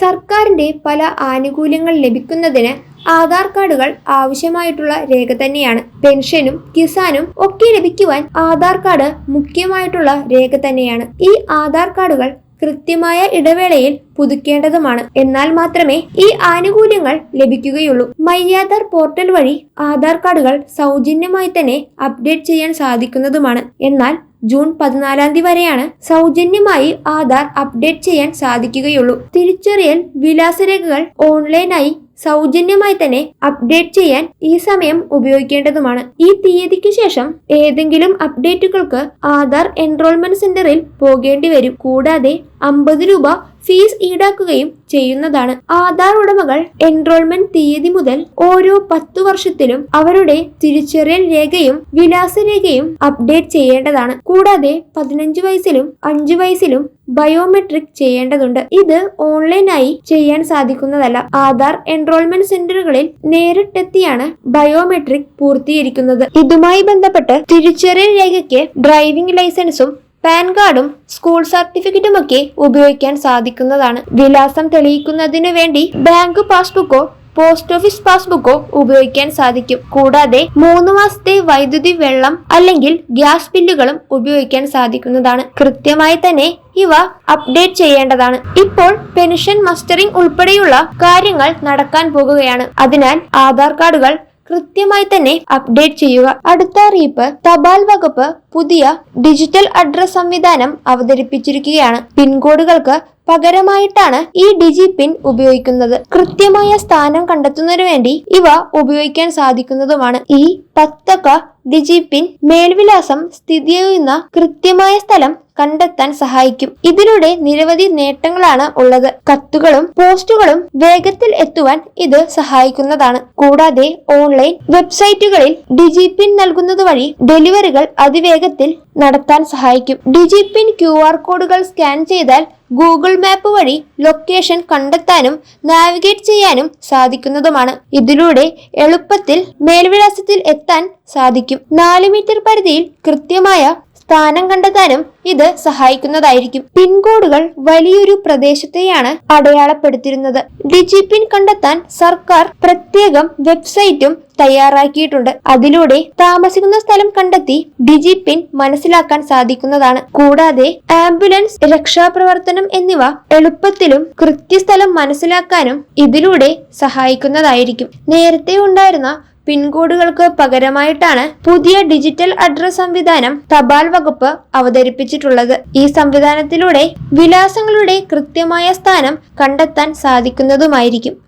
സർക്കാരിന്റെ പല ആനുകൂല്യങ്ങൾ ലഭിക്കുന്നതിന് ആധാർ കാർഡുകൾ ആവശ്യമായിട്ടുള്ള രേഖ തന്നെയാണ്. പെൻഷനും കിസാനും ഒക്കെ ലഭിക്കുവാൻ ആധാർ കാർഡ് മുഖ്യമായിട്ടുള്ള രേഖ തന്നെയാണ്. ഈ ആധാർ കാർഡുകൾ കൃത്യമായ ഇടവേളയിൽ പുതുക്കേണ്ടതുമാണ്. എന്നാൽ മാത്രമേ ഈ ആനുകൂല്യങ്ങൾ ലഭിക്കുകയുള്ളൂ. മയ്യാധാർ പോർട്ടൽ വഴി ആധാർ കാർഡുകൾ സൗജന്യമായി തന്നെ അപ്ഡേറ്റ് ചെയ്യാൻ സാധിക്കുന്നതുമാണ്. എന്നാൽ ജൂൺ പതിനാലാം തീയതി വരെയാണ് സൗജന്യമായി ആധാർ അപ്ഡേറ്റ് ചെയ്യാൻ സാധിക്കുകയുള്ളൂ. തിരിച്ചറിയൽ വിലാസരേഖകൾ ഓൺലൈനായി സൗജന്യമായി തന്നെ അപ്ഡേറ്റ് ചെയ്യാൻ ഈ സമയം ഉപയോഗിക്കേണ്ടതുമാണ്. ഈ തീയതിക്ക് ശേഷം ഏതെങ്കിലും അപ്ഡേറ്റുകൾക്ക് ആധാർ എൻറോൾമെന്റ് സെന്ററിൽ പോകേണ്ടി വരും. കൂടാതെ അമ്പത് രൂപ ഫീസ് ഈടാക്കുകയും ചെയ്യുന്നതാണ്. ആധാർ ഉടമകൾ എൻറോൾമെന്റ് തീയതി മുതൽ ഓരോ പത്തു വർഷത്തിലും അവരുടെ തിരിച്ചറിയൽ രേഖയും വിലാസരേഖയും അപ്ഡേറ്റ് ചെയ്യേണ്ടതാണ്. കൂടാതെ പതിനഞ്ച് വയസ്സിലും അഞ്ചു വയസ്സിലും ബയോമെട്രിക് ചെയ്യേണ്ടതുണ്ട്. ഇത് ഓൺലൈനായി ചെയ്യാൻ സാധിക്കുന്നതല്ല. ആധാർ എൻറോൾമെന്റ് സെന്ററുകളിൽ നേരിട്ടെത്തിയാണ് ബയോമെട്രിക് പൂർത്തീകരിക്കുന്നത്. ഇതുമായി ബന്ധപ്പെട്ട് തിരിച്ചറിയൽ രേഖയ്ക്ക് ഡ്രൈവിംഗ് ലൈസൻസും പാൻ കാർഡും സ്കൂൾ സർട്ടിഫിക്കറ്റും ഒക്കെ ഉപയോഗിക്കാൻ സാധിക്കുന്നതാണ്. വിലാസം തെളിയിക്കുന്നതിനു വേണ്ടി ബാങ്ക് പാസ്ബുക്കോ പോസ്റ്റ് ഓഫീസ് പാസ്ബുക്കോ ഉപയോഗിക്കാൻ സാധിക്കും. കൂടാതെ മൂന്ന് മാസത്തെ വൈദ്യുതി വെള്ളം അല്ലെങ്കിൽ ഗ്യാസ് ബില്ലുകളും ഉപയോഗിക്കാൻ സാധിക്കുന്നതാണ്. കൃത്യമായി തന്നെ ഇവ അപ്ഡേറ്റ് ചെയ്യേണ്ടതാണ്. ഇപ്പോൾ പെൻഷൻ മസ്റ്ററിംഗ് ഉൾപ്പെടെയുള്ള കാര്യങ്ങൾ നടക്കാൻ പോകുകയാണ്. അതിനാൽ ആധാർ കാർഡുകൾ കൃത്യമായി തന്നെ അപ്ഡേറ്റ് ചെയ്യുക. അടുത്ത അറിയിപ്പ് തപാൽ വകുപ്പ് പുതിയ ഡിജിറ്റൽ അഡ്രസ് സംവിധാനം അവതരിപ്പിച്ചിരിക്കുകയാണ്. പിൻകോഡുകൾക്ക് പകരമായിട്ടാണ് ഈ ഡിജി പിൻ ഉപയോഗിക്കുന്നത്. കൃത്യമായ സ്ഥാനം കണ്ടെത്തുന്നതിനു വേണ്ടി ഇവ ഉപയോഗിക്കാൻ സാധിക്കുന്നതുമാണ്. ഈ പത്തക്ക ഡിജി പിൻ മേൽവിലാസം സ്ഥിതി ചെയ്യുന്ന കൃത്യമായ സ്ഥലം കണ്ടെത്താൻ സഹായിക്കും. ഇതിലൂടെ നിരവധി നേട്ടങ്ങളാണ് ഉള്ളത്. കത്തുകളും പോസ്റ്റുകളും വേഗത്തിൽ എത്തുവാൻ ഇത് സഹായിക്കുന്നതാണ്. കൂടാതെ ഓൺലൈൻ വെബ്സൈറ്റുകളിൽ ഡിജി പിൻ നൽകുന്നത് വഴി ഡെലിവറികൾ അതിവേഗത്തിൽ നടത്താൻ സഹായിക്കും. ഡിജി പിൻ ക്യു ആർ കോഡുകൾ സ്കാൻ ചെയ്താൽ ഗൂഗിൾ മാപ്പ് വഴി ലൊക്കേഷൻ കണ്ടെത്താനും നാവിഗേറ്റ് ചെയ്യാനും സാധിക്കുന്നതുമാണ്. ഇതിലൂടെ എളുപ്പത്തിൽ മേൽവിലാസത്തിൽ എത്താൻ സാധിക്കും. നാല് മീറ്റർ പരിധിയിൽ കൃത്യമായ സ്ഥാനം കണ്ടെത്താനും ഇത് സഹായിക്കുന്നതായിരിക്കും. പിൻകോഡുകൾ വലിയൊരു പ്രദേശത്തെയാണ് അടയാളപ്പെടുത്തിയിരുന്നത്. ഡിജി പിൻ കണ്ടെത്താൻ സർക്കാർ പ്രത്യേകം വെബ്സൈറ്റും തയ്യാറാക്കിയിട്ടുണ്ട്. അതിലൂടെ താമസിക്കുന്ന സ്ഥലം കണ്ടെത്തി ഡിജി പിൻ മനസ്സിലാക്കാൻ സാധിക്കുന്നതാണ്. കൂടാതെ ആംബുലൻസ് രക്ഷാപ്രവർത്തനം എന്നിവ എളുപ്പത്തിലും കൃത്യസ്ഥലം മനസ്സിലാക്കാനും ഇതിലൂടെ സഹായിക്കുന്നതായിരിക്കും. നേരത്തെ ഉണ്ടായിരുന്ന പിൻകോഡുകൾക്ക് പകരമായിട്ടാണ് പുതിയ ഡിജിറ്റൽ അഡ്രസ് സംവിധാനം തപാൽ വകുപ്പ് അവതരിപ്പിച്ചിട്ടുള്ളത്. ഈ സംവിധാനത്തിലൂടെ വിലാസങ്ങളുടെ കൃത്യമായ സ്ഥാനം കണ്ടെത്താൻ സാധിക്കുന്നതുമായിരിക്കും.